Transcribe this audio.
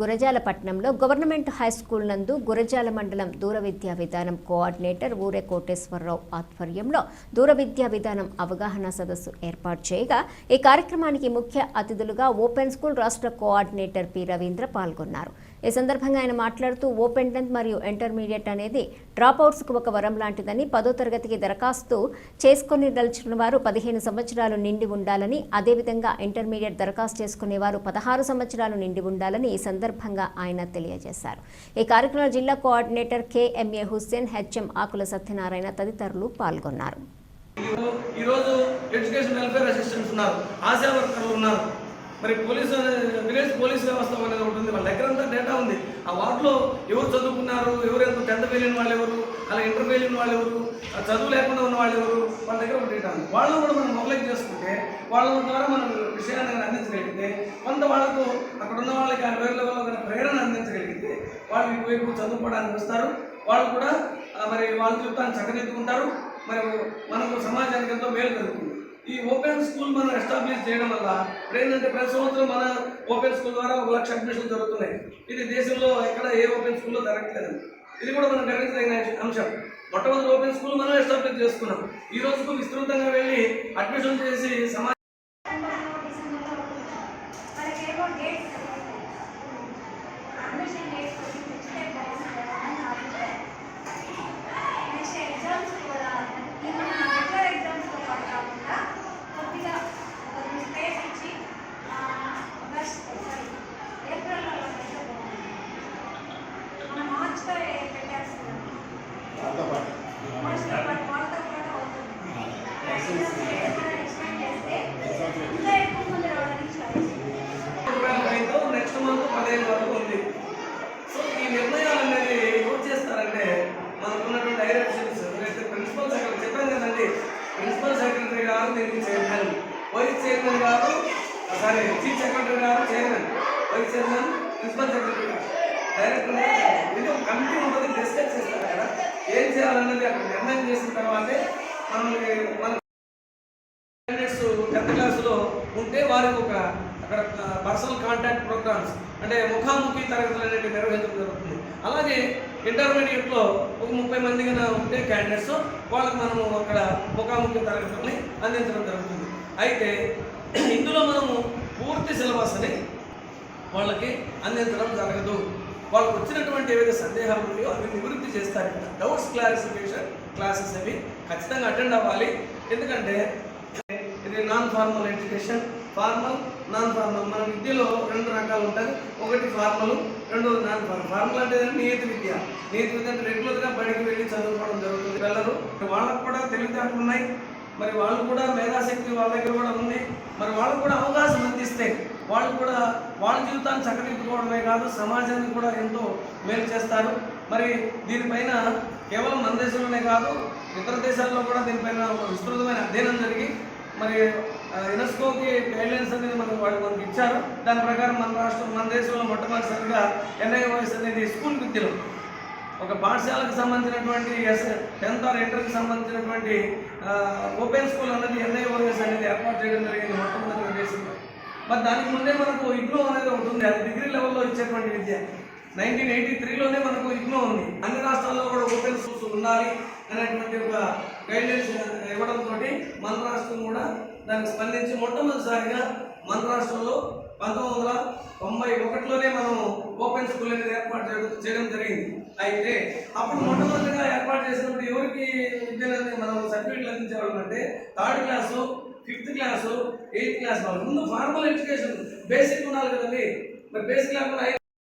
గురజాలపట్నంలో government high school నందు గురజాల మండలం దూర విద్యా విధానం కోఆర్డినేటర్ ఊరే కోటేశ్వరరావు ఆధ్వర్యంలో దూర విద్యా విధానం అవగాహన సదస్సు ఏర్పాటు చేయగా ఈ కార్యక్రమానికి ముఖ్య అతిథులుగా ఓపెన్ స్కూల్ రాష్ట్ర కోఆర్డినేటర్ పి రవీంద్ర పాల్గొన్నారు. ఈ సందర్భంగా ఆయన మాట్లాడుతూ ఓపెన్ టెన్త్ మరియు ఇంటర్మీడియట్ అనేది డ్రాప్ అవుట్స్కు ఒక వరం లాంటిదని పదో తరగతికి దరఖాస్తు చేసుకుని దలుచుకున్న వారు పదిహేను సంవత్సరాలు నిండి ఉండాలని అదేవిధంగా ఇంటర్మీడియట్ దరఖాస్తు చేసుకునే వారు పదహారు సంవత్సరాలు నిండి ఉండాలని ఈ సందర్భంగా ఆయన తెలియజేశారు. ఈ కార్యక్రమంలో జిల్లా coordinator KMA Hussain HM Akula Satyanarayana తదితరులు పాల్గొన్నారు. ఈరోజు ఎడ్యుకేషన్ వెల్ఫేర్ అసిస్టెంట్స్ ఉన్నారు ఆశా వర్కర్లు ఉన్నారు. మరి పోలీసు విలేజ్ పోలీస్ వ్యవస్థ అనేది ఒకటి ఉంది వాళ్ళ దగ్గర అంతా డేటా ఉంది. ఆ వార్డులో ఎవరు చదువుకున్నారు ఎవరు ఎంత టెన్త్ వెళ్ళిన వాళ్ళు ఎవరు అలా ఇంటర్ వెళ్ళిన వాళ్ళు ఎవరు చదువు లేకుండా ఉన్న వాళ్ళు ఎవరు వాళ్ళ దగ్గర ఒక డేటా ఉంది. వాళ్ళని కూడా మనం మొబైల్ చేసుకుంటే వాళ్ళ ద్వారా మనం విషయాన్ని అందించగలిగితే కొంత వాళ్ళకు అక్కడ ఉన్న వాళ్ళకి ఆ వేరే లెవెల్లో ప్రేరణ అందించగలిగితే వాళ్ళు ఇటువైపు చదువుకోవడానికి వస్తారు. వాళ్ళు కూడా మరి వాళ్ళ జీవితాన్ని చక్కదిద్దుకుంటారు మరి మనకు సమాజానికి ఎంతో మేలు జరుగుతుంది ఈ ఓపెన్ స్కూల్ మనం ఎస్టాబ్లిష్ చేయడం వల్ల ఇప్పుడు ఏంటంటే ప్రతి సంవత్సరం మన ఓపెన్ స్కూల్ ద్వారా ఒక లక్ష అడ్మిషన్లు జరుగుతున్నాయి. ఇది దేశంలో ఎక్కడ ఏ ఓపెన్ స్కూల్లో జరగట్లేదు. ఇది కూడా మనం గర్వించదగిన అంశం. మొట్టమొదటి ఓపెన్ స్కూల్ మనం ఎస్టాబ్లిష్ చేసుకున్నాం. ఈ రోజుకు విస్తృతంగా వెళ్ళి అడ్మిషన్ చేసి సమాజం నెక్స్ట్ మంత్ పదిహేను వరకు ఉంది. సో ఈ నిర్ణయాలు అనేది ఎవరు చేస్తారంటే మనకున్నటువంటి డైరెక్షన్స్ లేకపోతే ప్రిన్సిపల్ సెక్రటరీ చెప్పాను కదండి. ప్రిన్సిపల్ సెక్రటరీ గారు దీనికి చైర్మన్ వైస్ చైర్మన్ గారు సారీ చీఫ్ సెక్రటరీ గారు chairman vice chairman principal secretary గారు. డైరెక్టర్ గారు chairman. ఇది ఒక కమిటీ ఉంటుంది డిస్కస్ చేస్తారు కదా. ఏం చేయాలన్నది అక్కడ నిర్ణయం చేసిన తర్వాతే మనకి మన టెన్త్ క్లాస్లో ఉంటే వారికి ఒక అక్కడ పర్సనల్ కాంటాక్ట్ ప్రోగ్రామ్స్ అంటే ముఖాముఖి తరగతులు అనేవి నిర్వహించడం జరుగుతుంది. అలాగే ఇంటర్మీడియట్లో ఒక ముప్పై మంది కన్నా ఉంటే క్యాండిడేట్స్ వాళ్ళకి మనము అక్కడ ముఖాముఖి తరగతుల్ని అందించడం జరుగుతుంది. అయితే ఇందులో మనము పూర్తి సిలబస్ని వాళ్ళకి అందించడం జరగదు. వాళ్ళకు వచ్చినటువంటి ఏవైతే సందేహాలు ఉన్నాయో అవి నివృత్తి చేస్తారు. డౌట్స్ క్లారిఫికేషన్ క్లాసెస్ అవి ఖచ్చితంగా అటెండ్ అవ్వాలి. ఎందుకంటే ఇది non formal education formal non formal మన విద్యలో రెండు రకాలు ఉంటాయి. ఒకటి ఫార్మల్ రెండోది నాన్ ఫార్మల్ ఫార్మల్ అంటే నియతి విద్య. నియతి విద్య అంటే రెగ్యులర్గా బయటికి వెళ్ళి చదువుకోవడం జరుగుతుంది. వెళ్ళరు. వాళ్ళకు కూడా తెలివితేటలు ఉన్నాయి. మరి వాళ్ళు కూడా మేధాశక్తి వాళ్ళ దగ్గర కూడా ఉంది. మరి వాళ్ళకు కూడా అవకాశం అందిస్తే వాళ్ళు కూడా వాళ్ళ జీవితాన్ని చక్కదిద్దుకోవడమే కాదు సమాజానికి కూడా ఎంతో మేలు చేస్తారు. మరి దీనిపైన కేవలం మన దేశంలోనే కాదు ఇతర దేశాల్లో కూడా దీనిపైన ఒక విస్తృతమైన అధ్యయనం జరిగి మరి యునెస్కోకి గైడ్లైన్స్ అనేది మనకు వాళ్ళు మనకి ఇచ్చారు. దాని ప్రకారం మన రాష్ట్రం మన దేశంలో మొట్టమొదటిసారిగా ఎన్ఐఓఎస్ అనేది స్కూల్ విద్యలో. ఒక పాఠశాలకు సంబంధించినటువంటి ఎస్ టెన్త్ ఆర్ ఇంటర్కి సంబంధించినటువంటి ఓపెన్ స్కూల్ అనేది ఎన్ఐఓఎస్ అనేది ఏర్పాటు చేయడం జరిగింది మొట్టమొదటిగా దేశంలో. మరి దానికి ముందే మనకు ఇగ్నో అనేది ఒకటి ఉంది అది డిగ్రీ లెవెల్లో ఇచ్చేటువంటి విద్య. నైన్టీన్ ఎయిటీ త్రీలోనే మనకు ఇగ్నో ఉంది. అన్ని రాష్ట్రాల్లో కూడా ఓపెన్ స్కూల్స్ ఉండాలి అనేటువంటి ఒక గైడ్లైన్స్ ఇవ్వడంతో మన రాష్ట్రం కూడా దానికి స్పందించి మొట్టమొదటిసారిగా మన రాష్ట్రంలో పంతొమ్మిది వందల తొంభై ఒకటిలోనే మనం ఓపెన్ స్కూల్ అనేది ఏర్పాటు చేయడం- చేయడం జరిగింది. అయితే అప్పుడు మొట్టమొదటిగా ఏర్పాటు చేసినప్పుడు ఎవరికి విద్యను మనం సర్టిఫికెట్లు అందించేవాళ్ళం అంటే third class fifth class eighth class వాళ్ళు ముందు ఫార్మల్ ఎడ్యుకేషన్ బేసిక్ ఉండాలి కదండి. మరి బేసిక్ లేకుండా